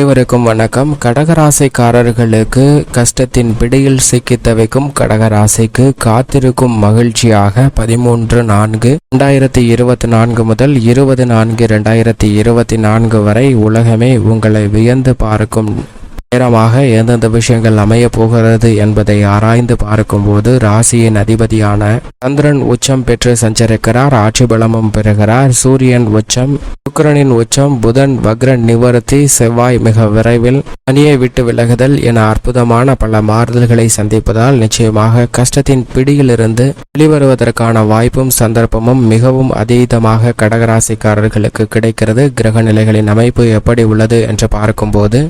அனைவருக்கும் வணக்கம். கடகராசைக்காரர்களுக்கு கஷ்டத்தின் பிடியில் சிக்கி தவிக்கும் கடகராசைக்கு காத்திருக்கும் மகிழ்ச்சியாக பதிமூன்று நான்கு இரண்டாயிரத்தி இருபத்தி நான்கு முதல் இருபது நான்கு இரண்டாயிரத்தி இருபத்தி நான்கு வரை உலகமே உங்களை வியந்து பார்க்கும் நேரமாக எந்தெந்த விஷயங்கள் அமைய போகிறது என்பதை ஆராய்ந்து பார்க்கும்போது ராசியின் அதிபதியான சந்திரன் உச்சம் பெற்று சஞ்சரிக்கிறார் ஆட்சி பலமும் பெறுகிறார். சூரியன் உச்சம் சுக்கரனின் உச்சம் புதன் வக்ரன் நிவர்த்தி செவ்வாய் மிக விரைவில் பணியை விட்டு விலகுதல் என அற்புதமான பல மாறுதல்களை சந்திப்பதால் நிச்சயமாக கஷ்டத்தின் பிடியிலிருந்து வெளிவருவதற்கான வாய்ப்பும் சந்தர்ப்பமும் மிகவும் அதீதமாக கடகராசிக்காரர்களுக்கு கிடைக்கிறது. கிரக நிலைகளின் அமைப்பு எப்படி உள்ளது என்று பார்க்கும்போது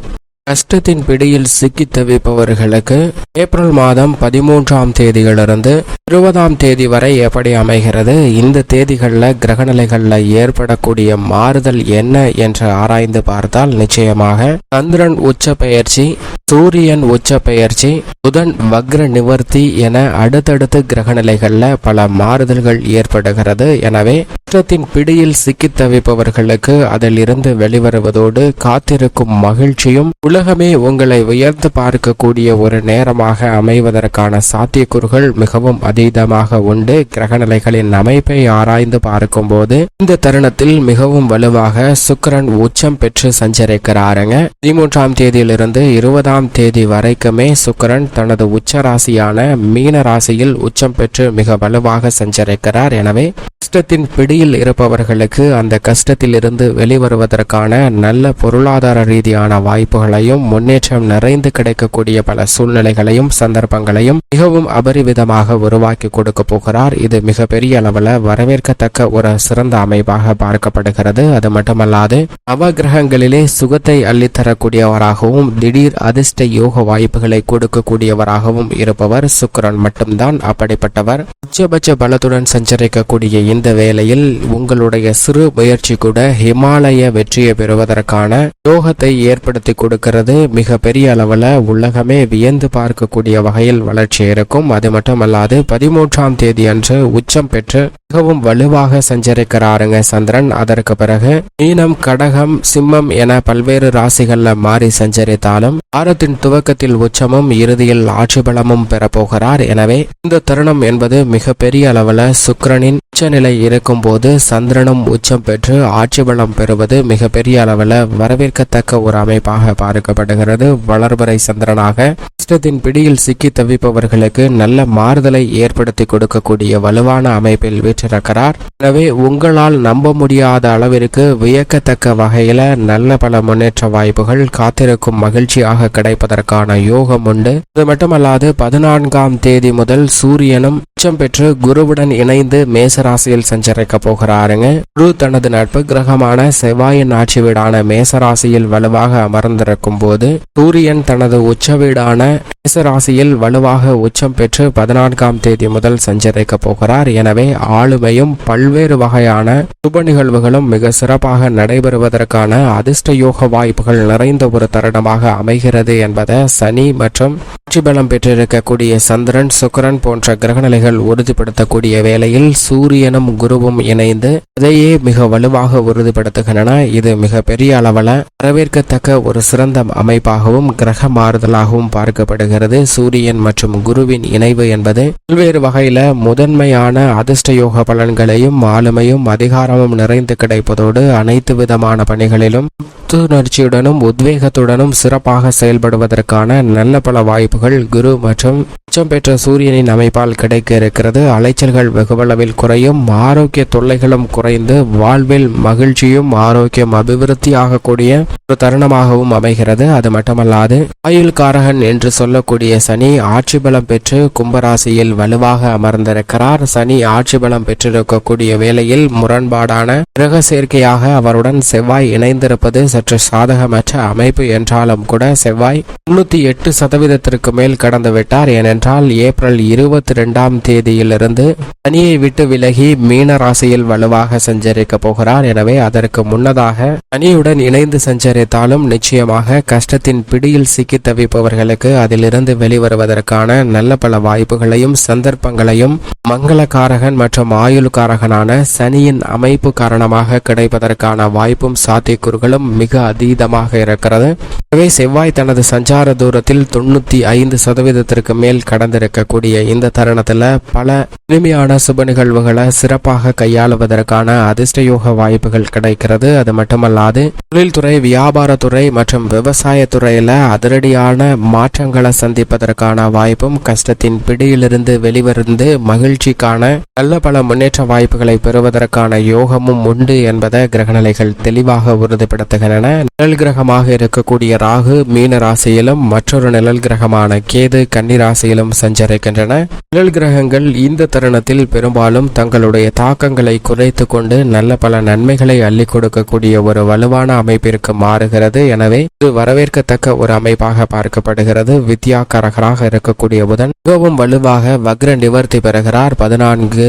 கஷ்டத்தின் பிடியில் சிக்கி தவிப்பவர்களுக்கு ஏப்ரல் மாதம் பதிமூன்றாம் தேதியிலிருந்து இருபதாம் தேதி வரை எப்படி அமைகிறது? இந்த தேதிகளில் கிரகநிலைகளில் ஏற்படக்கூடிய மாறுதல் என்ன என்று ஆராய்ந்து பார்த்தால் நிச்சயமாக சந்திரன் உச்ச பெயர்ச்சி சூரியன் உச்ச பெயர்ச்சி புதன் வக்ர நிவர்த்தி என அடுத்தடுத்து கிரகநிலைகளில் பல மாறுதல்கள் ஏற்படுகிறது. எனவே குற்றத்தின் பிடியில் சிக்கி தவிப்பவர்களுக்கு அதிலிருந்து வெளிவருவதோடு காத்திருக்கும் மகிழ்ச்சியும் உலகமே உங்களை உயர்ந்து பார்க்கக்கூடிய ஒரு நேரமாக அமைவதற்கான சாத்தியக்கூறுகள் மிகவும் அதீதமாக உண்டு. கிரகநிலைகளின் அமைப்பை ஆராய்ந்து பார்க்கும்போது இந்த தருணத்தில் மிகவும் வலுவாக சுக்கிரன் உச்சம் பெற்று சஞ்சரிக்கிறாருங்க. பதிமூன்றாம் தேதியிலிருந்து இருபதாம் தேதி வரைக்குமே சுக்கரன் தனது உச்ச ராசியான மீன ராசியில் உச்சம் பெற்று மிக வலுவாக சஞ்சரிக்கிறார். எனவே கஷ்டத்தின் பிடியில் இருப்பவர்களுக்கு அந்த கஷ்டத்திலிருந்து வெளிவருவதற்கான நல்ல பொருளாதார ரீதியான வாய்ப்புகளையும் முன்னேற்றம் நிறைந்து கிடைக்கக்கூடிய பல சூழ்நிலைகளையும் சந்தர்ப்பங்களையும் மிகவும் அபரிவிதமாக உருவாக்கி கொடுக்க போகிறார். இது மிக பெரிய அளவில் வரவேற்கத்தக்க ஒரு சிறந்த அமைப்பாக பார்க்கப்படுகிறது. அது மட்டுமல்லாது நவகிரகங்களிலே சுகத்தை அள்ளித்தரக்கூடியவராகவும் திடீர் அதிர்ஷ்ட யோக வாய்ப்புகளை கொடுக்கக்கூடியவராகவும் இருப்பவர். சுக்கரன் மட்டும்தான் அப்படிப்பட்டவர். உச்சபட்ச பலத்துடன் சஞ்சரிக்கக்கூடிய இந்த வேளையில் உங்களுடைய சிறு முயற்சி கூட ஹிமாலய வெற்றியை பெறுவதற்கான யோகத்தை ஏற்படுத்தி கொடுக்கிறது. மிக பெரிய அளவில் உலகமே வியந்து பார்க்கக்கூடிய வகையில் வளர்ச்சி இருக்கும். அது மட்டுமல்லாது பதிமூன்றாம் தேதி அன்று உச்சம் பெற்று மிகவும் வலுவாக சஞ்சரிக்கிறாருங்க சந்திரன். அதற்கு பிறகு மீனம் கடகம் சிம்மம் என பல்வேறு ராசிகள்ல மாறி சஞ்சரித்தாலும் ஆறு வாரத்தின் துவக்கத்தில் உச்சமும் இறுதியில் ஆட்சி பலமும் பெறப்போகிறார். எனவே இந்த தருணம் என்பது மிக பெரிய அளவில் சுக்கிரனின் உச்சநிலை இருக்கும்போது சந்திரனும் உச்சம் பெற்று ஆட்சி பலம் பெறுவது மிக பெரிய அளவில் வரவேற்கத்தக்க ஒரு அமைப்பாக பார்க்கப்படுகிறது. வளர்வரை சந்திரனாக இஷ்டத்தின் பிடியில் சிக்கி தவிப்பவர்களுக்கு நல்ல மாறுதலை ஏற்படுத்தி கொடுக்கக்கூடிய வலுவான அமைப்பில் வீற்றிருக்கிறார். எனவே உங்களால் நம்ப முடியாத அளவிற்கு வியக்கத்தக்க வகையில நல்ல பல முன்னேற்ற வாய்ப்புகள் காத்திருக்கும் மகிழ்ச்சியாக கிடைப்பதற்கான யோகம் உண்டு. இது மட்டுமல்லாது பதினான்காம் தேதி முதல் சூரியனும் உச்சம் பெற்று குருவுடன் இணைந்து மேசராசியில் சஞ்சரிக்க போகிறாருங்க. குரு தனது நட்பு கிரகமான செவ்வாயின் ஆட்சி வீடான மேசராசியில் வலுவாக அமர்ந்திருக்கும் போது சூரியன் தனது உச்ச வீடான மேசராசியில் வலுவாக உச்சம் பெற்று பதினான்காம் தேதி முதல் சஞ்சரிக்க போகிறார். எனவே ஆளுமையும் பல்வேறு வகையான சுப நிகழ்வுகளும் மிக சிறப்பாக நடைபெறுவதற்கான அதிர்ஷ்ட யோக வாய்ப்புகள் நிறைந்த ஒரு தருணமாக அமைகிறது என்பதை சனி மற்றும் ஆட்சி பலம் பெற்றிருக்கக்கூடிய சந்திரன் சுக்கிரன் போன்ற கிரகநிலைகள் உறுதிப்படுத்தக்கூடிய வேளையில் சூரியனும் குருவும் இணைந்து இதையே மிக வலுவாக உறுதிப்படுத்துகின்றன. இது மிக பெரிய அளவில் வரவேற்கத்தக்க ஒரு சிறந்த அமைப்பாகவும் கிரக மாறுதலாகவும் பார்க்கப்படுகிறது. சூரியன் மற்றும் குருவின் இணைவு என்பது பல்வேறு வகையில முதன்மையான அதிர்ஷ்ட யோக பலன்களையும் ஆளுமையும் அதிகாரமும் நிறைந்து கிடைப்பதோடு அனைத்து விதமான பணிகளிலும் புத்துணர்ச்சியுடனும் உத்வேகத்துடனும் சிறப்பாக செயல்படுவதற்கான நல்ல பல வாய்ப்புகள் குரு மற்றும் உச்சம் பெற்ற சூரியனின் அமைப்பால் கிடைக்க இருக்கிறது அலைச்சல்கள் வெகுவளவில் குறையும் ஆரோக்கிய தொல்லைகளும் குறைந்து வாழ்வில் மகிழ்ச்சியும் ஆரோக்கியம் அபிவிருத்தி ஆகக்கூடிய ஒரு தருணமாகவும் அமைகிறது. அது மட்டுமல்லாது ஆயுள் காரகன் என்று சொல்லக்கூடிய சனி ஆட்சி பலம் பெற்று கும்பராசியில் வலுவாக அமர்ந்திருக்கிறார். சனி ஆட்சி பலம் பெற்றிருக்கக்கூடிய வேளையில் முரண்பாடான கிரக சேர்க்கையாக அவருடன் செவ்வாய் இணைந்திருப்பது சற்று சாதகமற்ற அமைப்பு. என்றாலும் கூட செவ்வாய் முன்னூத்தி எட்டு சதவீதத்திற்கு மேல் கடந்து விட்டார் ஏனென்றால் ஏப்ரல் இருபத்தி ரெண்டாம் தேதியிலிருந்து சனியை விட்டு விலகி மீன ராசியில் வலுவாக சஞ்சரிக்க போகிறார். எனவே அதற்கு முன்னதாக சனியுடன் இணைந்து கிடைத்தாலும் நிச்சயமாக கஷ்டத்தின் பிடியில் சிக்கி தவிப்பவர்களுக்கு அதிலிருந்து வெளிவருவதற்கான நல்ல பல வாய்ப்புகளையும் சந்தர்ப்பங்களையும் மங்களக்காரகன் மற்றும் ஆயுள்காரகனான சனியின் அமைப்பு காரணமாக கிடைப்பதற்கான வாய்ப்பும் சாத்தியக்கூறுகளும் மிக அதீதமாக இருக்கிறது. எனவே செவ்வாய் தனது சஞ்சார தூரத்தில் தொண்ணூத்தி ஐந்து சதவீதத்திற்கு மேல் கடந்திருக்கக்கூடிய இந்த தருணத்துல பல இனிமையான சுப நிகழ்வுகளை சிறப்பாக கையாளுவதற்கான அதிர்ஷ்டயோக வாய்ப்புகள் கிடைக்கிறது. அது மட்டுமல்லாது தொழில்துறை வியாபார வியாபாரத்துறை மற்றும் விவசாயத்துறையில் அதிரடியான மாற்றங்களை சந்திப்பதற்கான வாய்ப்பும் கஷ்டத்தின் பிடியிலிருந்து வெளிவருந்து மகிழ்ச்சிக்கான நல்ல பல முன்னேற்ற வாய்ப்புகளை பெறுவதற்கான யோகமும் உண்டு என்பதை கிரகநிலைகள் தெளிவாக உறுதிப்படுத்துகின்றன. நிழல் கிரகமாக இருக்கக்கூடிய ராகு மீன ராசியிலும் மற்றொரு நிழல் கிரகமான கேது கன்னி ராசியிலும் சஞ்சரிக்கின்றன. நிழல் கிரகங்கள் இந்த தருணத்தில் பெரும்பாலும் தங்களுடைய தாக்கங்களை குறைத்து கொண்டு நல்ல பல நன்மைகளை அள்ளி கொடுக்கக்கூடிய ஒரு வலுவான அமைப்பிற்கு மாறுகிறது எனவே இது வரவேற்கத்தக்க ஒரு அமைப்பாக பார்க்கப்படுகிறது. வித்யா கரகராக இருக்கக்கூடிய புதன் மிகவும் வலுவாக வக்ர நிவர்த்தி பெறுகிறார். பதினான்கு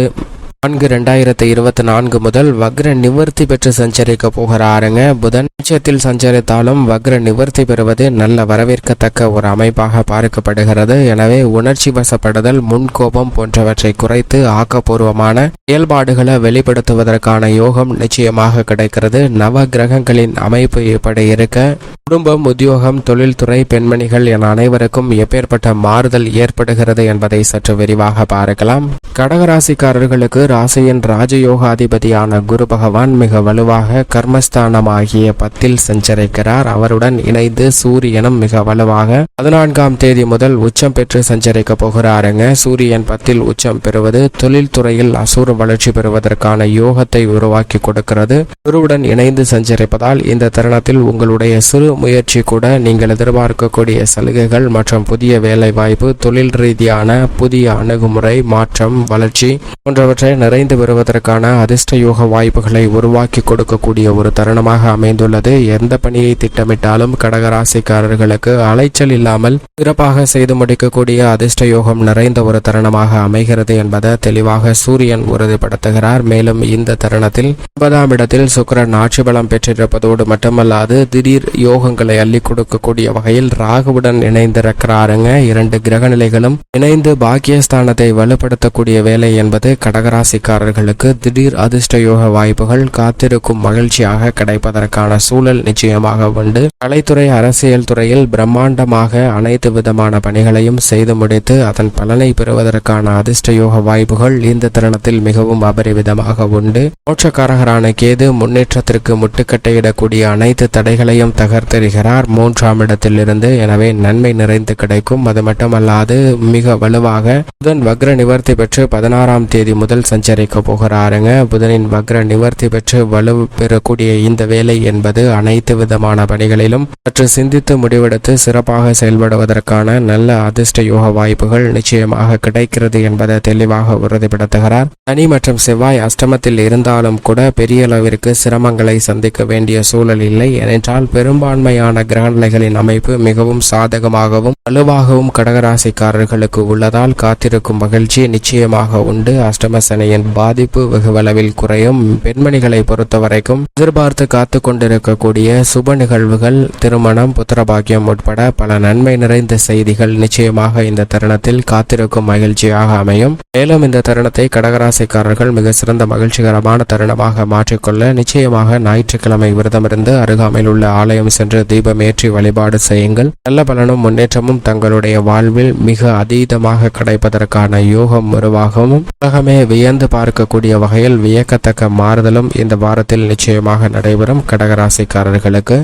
நான்கு ரெண்டாயிரத்தி இருபத்தி நான்கு முதல் வக்ர நிவர்த்தி பெற்று சஞ்சரிக்க போகிறாருங்க. புதன் உச்சத்தில் சஞ்சரித்தாலும் வக்ர நிவர்த்தி பெறுவது நல்ல வரவேற்கத்தக்க ஒரு அமைப்பாக பார்க்கப்படுகிறது. எனவே உணர்ச்சி வசப்படுதல் முன்கோபம் போன்றவற்றை குறைத்து ஆக்கப்பூர்வமான செயல்பாடுகளை வெளிப்படுத்துவதற்கான யோகம் நிச்சயமாக கிடைக்கிறது. நவ கிரகங்களின் அமைப்பு இப்படி இருக்க குடும்பம் உத்தியோகம் தொழில்துறை பெண்மணிகள் என அனைவருக்கும் எப்பேற்பட்ட மாறுதல் ஏற்படுகிறது என்பதை சற்று விரிவாக பார்க்கலாம். கடகராசிக்காரர்களுக்கு ராசியின் ராஜயோகாதிபதியான குரு பகவான் மிக வலுவாக கர்மஸ்தானமாகிய பத்தில் சஞ்சரிக்கிறார். அவருடன் இணைந்து சூரியனும் மிக வலுவாக பதினான்காம் தேதி முதல் உச்சம் பெற்று சஞ்சரிக்க போகிறாருங்க. சூரியன் பத்தில் உச்சம் பெறுவது தொழில்துறையில் அசூர வளர்ச்சி பெறுவதற்கான யோகத்தை உருவாக்கி கொடுக்கிறது. குருவுடன் இணைந்து சஞ்சரிப்பதால் இந்த தருணத்தில் உங்களுடைய சிறு முயற்சி கூட நீங்கள் எதிர்பார்க்கக்கூடிய சலுகைகள் மற்றும் புதிய வேலை வாய்ப்பு தொழில் ரீதியான புதிய அணுகுமுறை மாற்றம் வளர்ச்சி போன்றவற்றை நிறைந்து வருவதற்கான அதிர்ஷ்ட யோக வாய்ப்புகளை உருவாக்கி கொடுக்கக்கூடிய ஒரு தருணமாக அமைந்துள்ளது. எந்த பணியை திட்டமிட்டாலும் கடகராசிக்காரர்களுக்கு அலைச்சல் இல்லாமல் சிறப்பாக செய்து முடிக்கக்கூடிய அதிர்ஷ்ட யோகம் நிறைந்த ஒரு தருணமாக அமைகிறது என்பதை தெளிவாக சூரியன் உறுதிப்படுத்துகிறார். மேலும் இந்த தருணத்தில் ஒன்பதாம் இடத்தில் சுக்கிரன் ஆட்சி பலம் பெற்றிருப்பதோடு மட்டுமல்லாது திடீர் யோகங்களை அள்ளி கொடுக்கக்கூடிய வகையில் ராகுவுடன் இணைந்திருக்கிறாருங்க. இரண்டு கிரக நிலைகளும் இணைந்து பாக்கியஸ்தானத்தை வலுப்படுத்தக்கூடிய வேலை என்பது கடகராசி ராசிக்காரர்களுக்கு திடீர் அதிர்ஷ்ட யோக வாய்ப்புகள் காத்திருக்கும் மகிழ்ச்சியாக கிடைப்பதற்கான சூழல் நிச்சயமாக உண்டு. கலைத்துறை அரசியல் துறையில் பிரம்மாண்டமாக அனைத்து விதமான பணிகளையும் செய்து முடித்து அதன் பலனை பெறுவதற்கான அதிர்ஷ்ட யோக வாய்ப்புகள் இந்த தருணத்தில் மிகவும் அபரிவிதமாக உண்டு. மோட்சக்காரகரான கேது முன்னேற்றத்திற்கு முட்டுக்கட்டையிடக்கூடிய அனைத்து தடைகளையும் தகர்த்தெறிகிறார். மூன்றாம் இடத்திலிருந்து எனவே நன்மை நிறைந்து கிடைக்கும். அது மட்டுமல்லாது மிக வலுவாக புதன் வக்ர நிவர்த்தி பெற்று பதினாறாம் தேதி முதல் சஞ்சரிக்க போகிறாருங்க. புதனின் வக்ர நிவர்த்தி பெற்று வலு பெறக்கூடிய இந்த வேலை என்பது அனைத்து விதமான பணிகளிலும் சற்று சிந்தித்து முடிவெடுத்து சிறப்பாக செயல்படுவதற்கான நல்ல அதிர்ஷ்ட யோக வாய்ப்புகள் நிச்சயமாக கிடைக்கிறது என்பதை தெளிவாக உறுதிப்படுத்துகிறார். சனி மற்றும் செவ்வாய் அஷ்டமத்தில் இருந்தாலும் கூட பெரிய அளவிற்கு சிரமங்களை சந்திக்க வேண்டிய சூழல் இல்லை. ஏனென்றால் பெரும்பான்மையான கிரகநிலைகளின் அமைப்பு மிகவும் சாதகமாகவும் வலுவாகவும் கடகராசிக்காரர்களுக்கு உள்ளதால் காத்திருக்கும் மகிழ்ச்சி நிச்சயமாக உண்டு. அஷ்டம சனியின் பாதிப்பு வெகுவளவில் குறையும். பெண்மணிகளை பொறுத்தவரைக்கும் எதிர்பார்த்து காத்து கொண்டிருக்கக்கூடிய சுப நிகழ்வுகள் திருமணம் புத்திரபாக்கியம் உட்பட பல நன்மை நிறைந்த செய்திகள் நிச்சயமாக இந்த தருணத்தில் காத்திருக்கும் மகிழ்ச்சியாக அமையும். மேலும் இந்த தருணத்தை கடகராசிக்காரர்கள் மிக சிறந்த மகிழ்ச்சிகரமான தருணமாக மாற்றிக்கொள்ள நிச்சயமாக ஞாயிற்றுக்கிழமை விரதமிருந்து அருகாமையில் உள்ள ஆலயம் சென்று தீபம் ஏற்றி வழிபாடு செய்யுங்கள். நல்ல பலனும் முன்னேற்றமும் தங்களுடைய வாழ்வில் மிக அதீதமாக கிடைப்பதற்கான யோகம் உருவாகவும் உலகமே வியந்து பார்க்கக்கூடிய வகையில் வியக்கத்தக்க மாறுதலும் இந்த வாரத்தில் நிச்சயமாக நடைபெறும் கடகராசிக்காரர்களுக்கு.